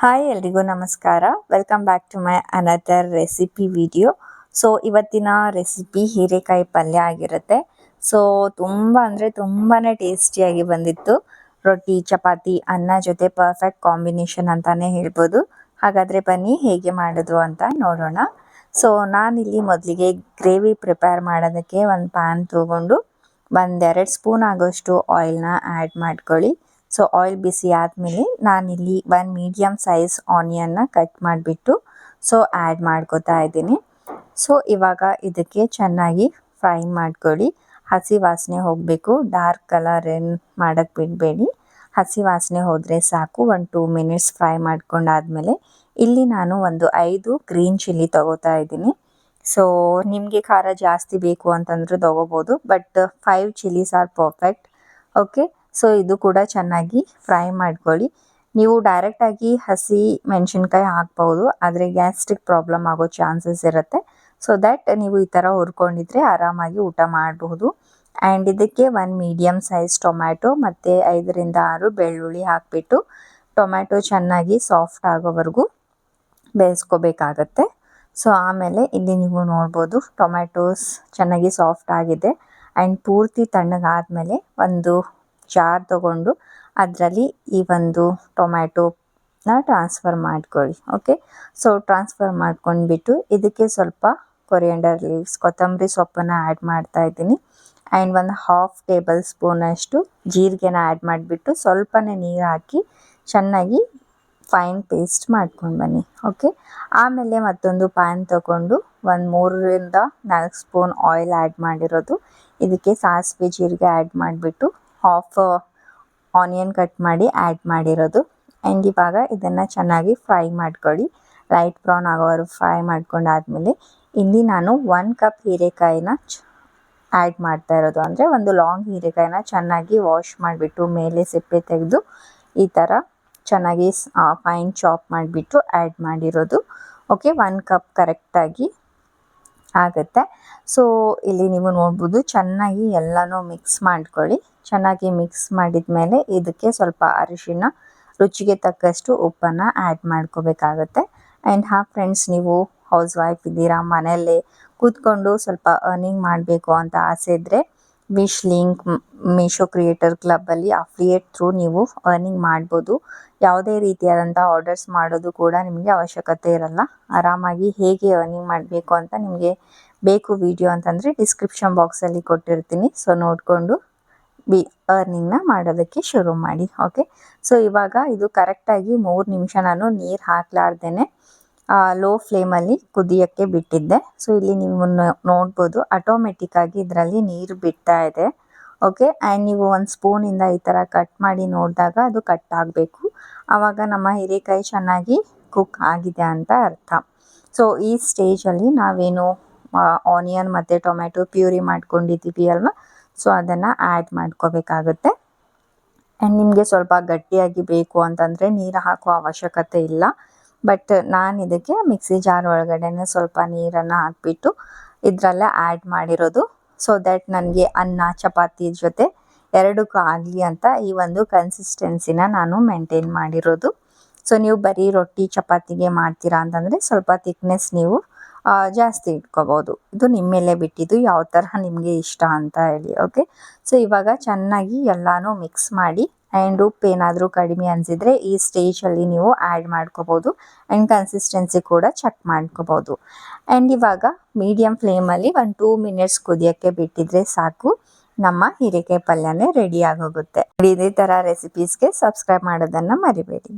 Hi ಎಲ್ರಿಗೂ ನಮಸ್ಕಾರ. Welcome back to my another recipe video so ಇವತ್ತಿನ ರೆಸಿಪಿ ಹೀರೆಕಾಯಿ ಪಲ್ಯ ಆಗಿರುತ್ತೆ. ಸೊ ತುಂಬ ಅಂದರೆ ತುಂಬಾ ಟೇಸ್ಟಿಯಾಗಿ ಬಂದಿತ್ತು. ರೊಟ್ಟಿ, ಚಪಾತಿ, ಅನ್ನ ಜೊತೆ ಪರ್ಫೆಕ್ಟ್ ಕಾಂಬಿನೇಷನ್ ಅಂತಲೇ ಹೇಳ್ಬೋದು. ಹಾಗಾದರೆ ಬನ್ನಿ ಹೇಗೆ ಮಾಡೋದು ಅಂತ ನೋಡೋಣ. ಸೊ ನಾನಿಲ್ಲಿ ಮೊದಲಿಗೆ ಗ್ರೇವಿ ಪ್ರಿಪೇರ್ ಮಾಡೋದಕ್ಕೆ ಒಂದು ಪ್ಯಾನ್ ತೊಗೊಂಡು, ಒಂದೆರಡು ಸ್ಪೂನ್ ಆಗೋಷ್ಟು ಆಯಿಲ್ನ ಆ್ಯಡ್ ಮಾಡ್ಕೊಳ್ಳಿ. ಸೊ ಆಯಿಲ್ ಬಿಸಿ ಆದಮೇಲೆ ನಾನಿಲ್ಲಿ ಒಂದು ಮೀಡಿಯಮ್ ಸೈಜ್ ಆನಿಯನ್ನ ಕಟ್ ಮಾಡಿಬಿಟ್ಟು ಸೊ ಆ್ಯಡ್ ಮಾಡ್ಕೋತಾ ಇದ್ದೀನಿ. ಸೊ ಇವಾಗ ಇದಕ್ಕೆ ಚೆನ್ನಾಗಿ ಫ್ರೈ ಮಾಡ್ಕೊಳ್ಳಿ. ಹಸಿ ವಾಸನೆ ಹೋಗಬೇಕು. ಡಾರ್ಕ್ ಕಲರ್ ಏನು ಮಾಡೋಕ್ಕೆ ಬಿಡಬೇಡಿ. ಹಸಿ ವಾಸನೆ ಹೋದರೆ ಸಾಕು. ಒಂದು ಟೂ ಮಿನಿಟ್ಸ್ ಫ್ರೈ ಮಾಡ್ಕೊಂಡಾದಮೇಲೆ ಇಲ್ಲಿ ನಾನು ಒಂದು ಐದು ಗ್ರೀನ್ ಚಿಲ್ಲಿ ತೊಗೋತಾ ಇದ್ದೀನಿ. ಸೊ ನಿಮಗೆ ಖಾರ ಜಾಸ್ತಿ ಬೇಕು ಅಂತಂದ್ರೆ ತೊಗೋಬೋದು but five chillies are perfect okay so ಇದು ಕೂಡ ಚೆನ್ನಾಗಿ ಫ್ರೈ ಮಾಡ್ಕೊಳ್ಳಿ. ನೀವು ಡೈರೆಕ್ಟಾಗಿ ಹಸಿ ಮೆಣಸಿನ್ಕಾಯಿ ಹಾಕ್ಬೋದು ಆದರೆ ಗ್ಯಾಸ್ಟ್ರಿಕ್ ಪ್ರಾಬ್ಲಮ್ ಆಗೋ ಚಾನ್ಸಸ್ ಇರುತ್ತೆ. ಸೊ ದ್ಯಾಟ್ ನೀವು ಈ ಥರ ಹುರ್ಕೊಂಡಿದ್ರೆ ಆರಾಮಾಗಿ ಊಟ ಮಾಡಬಹುದು. ಆ್ಯಂಡ್ ಇದಕ್ಕೆ ಒಂದು ಮೀಡಿಯಮ್ ಸೈಜ್ ಟೊಮ್ಯಾಟೊ ಮತ್ತು ಐದರಿಂದ ಆರು ಬೆಳ್ಳುಳ್ಳಿ ಹಾಕಿಬಿಟ್ಟು ಟೊಮ್ಯಾಟೊ ಚೆನ್ನಾಗಿ ಸಾಫ್ಟ್ ಆಗೋವರೆಗೂ ಬೇಯಿಸ್ಕೋಬೇಕಾಗತ್ತೆ. ಸೊ ಆಮೇಲೆ ಇಲ್ಲಿ ನೀವು ನೋಡ್ಬೋದು ಟೊಮ್ಯಾಟೋಸ್ ಚೆನ್ನಾಗಿ ಸಾಫ್ಟ್ ಆಗಿದೆ. ಆ್ಯಂಡ್ ಪೂರ್ತಿ ತಣ್ಣಗಾದಮೇಲೆ ಒಂದು ಜಾರ್ ತಗೊಂಡು ಅದರಲ್ಲಿ ಈ ಒಂದು ಟೊಮ್ಯಾಟೋನ ಟ್ರಾನ್ಸ್ಫರ್ ಮಾಡ್ಕೊಳ್ಳಿ ಓಕೆ ಸೊ ಟ್ರಾನ್ಸ್ಫರ್ ಮಾಡ್ಕೊಂಡ್ಬಿಟ್ಟು ಇದಕ್ಕೆ ಸ್ವಲ್ಪ ಕೊರಿಯಂಡರ್ ಲೀವ್ಸ್ ಕೊತ್ತಂಬರಿ ಸೊಪ್ಪನ್ನು ಆ್ಯಡ್ ಮಾಡ್ತಾ ಇದ್ದೀನಿ. ಆ್ಯಂಡ್ ಒಂದು ಹಾಫ್ ಟೇಬಲ್ ಸ್ಪೂನಷ್ಟು ಜೀರಿಗೆನ ಆ್ಯಡ್ ಮಾಡಿಬಿಟ್ಟು ಸ್ವಲ್ಪನೇ ನೀರು ಹಾಕಿ ಚೆನ್ನಾಗಿ ಫೈನ್ ಪೇಸ್ಟ್ ಮಾಡ್ಕೊಂಡು ಬನ್ನಿ ಓಕೆ ಆಮೇಲೆ ಮತ್ತೊಂದು ಪ್ಯಾನ್ ತಗೊಂಡು ಒಂದು ಮೂರರಿಂದ ನಾಲ್ಕು ಸ್ಪೂನ್ ಆಯಿಲ್ ಆ್ಯಡ್ ಮಾಡಿರೋದು. ಇದಕ್ಕೆ ಸಾಸಿವೆ ಜೀರಿಗೆ ಆ್ಯಡ್ ಮಾಡಿಬಿಟ್ಟು ಹಾಫ್ ಆನಿಯನ್ ಕಟ್ ಮಾಡಿ ಆ್ಯಡ್ ಮಾಡಿರೋದು. ಆ್ಯಂಡ್ ಇವಾಗ ಇದನ್ನು ಚೆನ್ನಾಗಿ ಫ್ರೈ ಮಾಡ್ಕೊಳ್ಳಿ. ಲೈಟ್ ಬ್ರೌನ್ ಆಗೋವರೆಗೂ ಫ್ರೈ ಮಾಡ್ಕೊಂಡಾದ್ಮೇಲೆ ಇಲ್ಲಿ ನಾನು ಒನ್ ಕಪ್ ಹೀರೆಕಾಯಿನ ಆ್ಯಡ್ ಮಾಡ್ತಾ ಇರೋದು. ಅಂದರೆ ಒಂದು ಲಾಂಗ್ ಹೀರೆಕಾಯಿನ ಚೆನ್ನಾಗಿ ವಾಶ್ ಮಾಡಿಬಿಟ್ಟು ಮೇಲೆ ಸಿಪ್ಪೆ ತೆಗೆದು ಈ ಥರ ಚೆನ್ನಾಗಿ ಫೈನ್ ಚಾಪ್ ಮಾಡಿಬಿಟ್ಟು ಆ್ಯಡ್ ಮಾಡಿರೋದು. ಓಕೆ ಒನ್ ಕಪ್ ಕರೆಕ್ಟಾಗಿ ಆಗುತ್ತೆ. ಸೊ ಇಲ್ಲಿ ನೀವು ನೋಡ್ಬೋದು ಚೆನ್ನಾಗಿ ಎಲ್ಲನೂ ಮಿಕ್ಸ್ ಮಾಡ್ಕೊಳ್ಳಿ. ಚೆನ್ನಾಗಿ ಮಿಕ್ಸ್ ಮಾಡಿದ ಮೇಲೆ ಇದಕ್ಕೆ ಸ್ವಲ್ಪ ಅರಿಶಿನ, ರುಚಿಗೆ ತಕ್ಕಷ್ಟು ಉಪ್ಪನ್ನು ಆ್ಯಡ್ ಮಾಡ್ಕೋಬೇಕಾಗುತ್ತೆ. ಆ್ಯಂಡ್ ಹಾ ಫ್ರೆಂಡ್ಸ್ ನೀವು ಹೌಸ್ ವೈಫ್ ಇದ್ದೀರಾ, ಮನೆಯಲ್ಲೇ ಕೂತ್ಕೊಂಡು ಸ್ವಲ್ಪ ಅರ್ನಿಂಗ್ ಮಾಡಬೇಕು ಅಂತ ಆಸೆ ಇದ್ದರೆ ವಿಶ್ ಲಿಂಕ್ ಮೀಶೋ ಕ್ರಿಯೇಟರ್ ಕ್ಲಬ್ಬಲ್ಲಿ ಅಫ್ಲಿಯೇಟ್ ಥ್ರೂ ನೀವು ಅರ್ನಿಂಗ್ ಮಾಡ್ಬೋದು. ಯಾವುದೇ ರೀತಿಯಾದಂಥ ಆರ್ಡರ್ಸ್ ಮಾಡೋದು ಕೂಡ ನಿಮಗೆ ಅವಶ್ಯಕತೆ ಇರಲ್ಲ. ಆರಾಮಾಗಿ ಹೇಗೆ ಅರ್ನಿಂಗ್ ಮಾಡಬೇಕು ಅಂತ ನಿಮಗೆ ಬೇಕು ವಿಡಿಯೋ ಅಂತಂದರೆ ಡಿಸ್ಕ್ರಿಪ್ಷನ್ ಬಾಕ್ಸಲ್ಲಿ ಕೊಟ್ಟಿರ್ತೀನಿ. ಸೊ ನೋಡಿಕೊಂಡು ಬಿ ಅರ್ನಿಂಗ್ನ ಮಾಡೋದಕ್ಕೆ ಶುರು ಮಾಡಿ ಓಕೆ ಸೊ ಇವಾಗ ಇದು ಕರೆಕ್ಟಾಗಿ ಮೂರು ನಿಮಿಷ ನಾನು ನೀರು ಹಾಕ್ಲಾರ್ದೇ ಲೋ ಫ್ಲೇಮಲ್ಲಿ ಕುದಿಯೋಕ್ಕೆ ಬಿಟ್ಟಿದ್ದೆ. ಸೊ ಇಲ್ಲಿ ನೀವು ನೋಡ್ಬೋದು ಆಟೋಮೆಟಿಕ್ಕಾಗಿ ಇದರಲ್ಲಿ ನೀರು ಬಿಡ್ತಾ ಇದೆ ಓಕೆ ಆ್ಯಂಡ್ ನೀವು ಒಂದು ಸ್ಪೂನಿಂದ ಈ ಥರ ಕಟ್ ಮಾಡಿ ನೋಡಿದಾಗ ಅದು ಕಟ್ ಆಗಬೇಕು. ಆವಾಗ ನಮ್ಮ ಹೀರೆಕಾಯಿ ಚೆನ್ನಾಗಿ ಕುಕ್ ಆಗಿದೆ ಅಂತ ಅರ್ಥ. ಸೊ ಈ ಸ್ಟೇಜಲ್ಲಿ ನಾವೇನು ಆನಿಯನ್ ಮತ್ತು ಟೊಮ್ಯಾಟೊ ಪ್ಯೂರಿ ಮಾಡ್ಕೊಂಡಿದ್ದೀವಿ ಅಲ್ವಾ? ಸೊ ಅದನ್ನು ಆ್ಯಡ್ ಮಾಡ್ಕೋಬೇಕಾಗುತ್ತೆ. ಆ್ಯಂಡ್ ನಿಮಗೆ ಸ್ವಲ್ಪ ಗಟ್ಟಿಯಾಗಿ ಬೇಕು ಅಂತಂದರೆ ನೀರು ಹಾಕೋ ಅವಶ್ಯಕತೆ ಇಲ್ಲ. ಬಟ್ ನಾನು ಇದಕ್ಕೆ ಮಿಕ್ಸಿ ಜಾರ್ ಒಳಗಡೆ ಸ್ವಲ್ಪ ನೀರನ್ನು ಹಾಕಿಬಿಟ್ಟು ಇದರಲ್ಲೇ ಆ್ಯಡ್ ಮಾಡಿರೋದು. ಸೊ ದ್ಯಾಟ್ ನನಗೆ ಅನ್ನ, ಚಪಾತಿ ಜೊತೆ ಎರಡಕ್ಕೂ ಆಗಲಿ ಅಂತ ಈ ಒಂದು ಕನ್ಸಿಸ್ಟೆನ್ಸಿನ ನಾನು ಮೇಂಟೈನ್ ಮಾಡಿರೋದು. ಸೊ ನೀವು ಬರೀ ರೊಟ್ಟಿ ಚಪಾತಿಗೆ ಮಾಡ್ತೀರಾ ಅಂತಂದರೆ ಸ್ವಲ್ಪ ತಿಕ್ನೆಸ್ ನೀವು ಜಾಸ್ತಿ ಇಟ್ಕೋಬೋದು. ಇದು ನಿಮ್ಮ ಮೇಲೆ ಬಿಟ್ಟಿದ್ದು ಯಾವ ತರಹ ನಿಮಗೆ ಇಷ್ಟ ಅಂತ ಹೇಳಿ ಓಕೆ ಸೊ ಇವಾಗ ಚೆನ್ನಾಗಿ ಎಲ್ಲನೂ ಮಿಕ್ಸ್ ಮಾಡಿ ಆ್ಯಂಡ್ ಉಪ್ಪು ಏನಾದರೂ ಕಡಿಮೆ ಅನಿಸಿದರೆ ಈ ಸ್ಟೇಜಲ್ಲಿ ನೀವು ಆ್ಯಡ್ ಮಾಡ್ಕೋಬೋದು ಆ್ಯಂಡ್ ಕನ್ಸಿಸ್ಟೆನ್ಸಿ ಕೂಡ ಚೆಕ್ ಮಾಡ್ಕೋಬೋದು. ಆ್ಯಂಡ್ ಇವಾಗ ಮೀಡಿಯಮ್ ಫ್ಲೇಮಲ್ಲಿ ಒಂದು ಟೂ ಮಿನಿಟ್ಸ್ ಕುದಿಯೋಕ್ಕೆ ಬಿಟ್ಟಿದ್ರೆ ಸಾಕು. ನಮ್ಮ ಹೀರೆಕಾಯಿ ಪಲ್ಯನೇ ರೆಡಿ ಆಗೋಗುತ್ತೆ. ಇದೇ ಥರ ರೆಸಿಪೀಸ್ಗೆ ಸಬ್ಸ್ಕ್ರೈಬ್ ಮಾಡೋದನ್ನು ಮರಿಬೇಡಿ.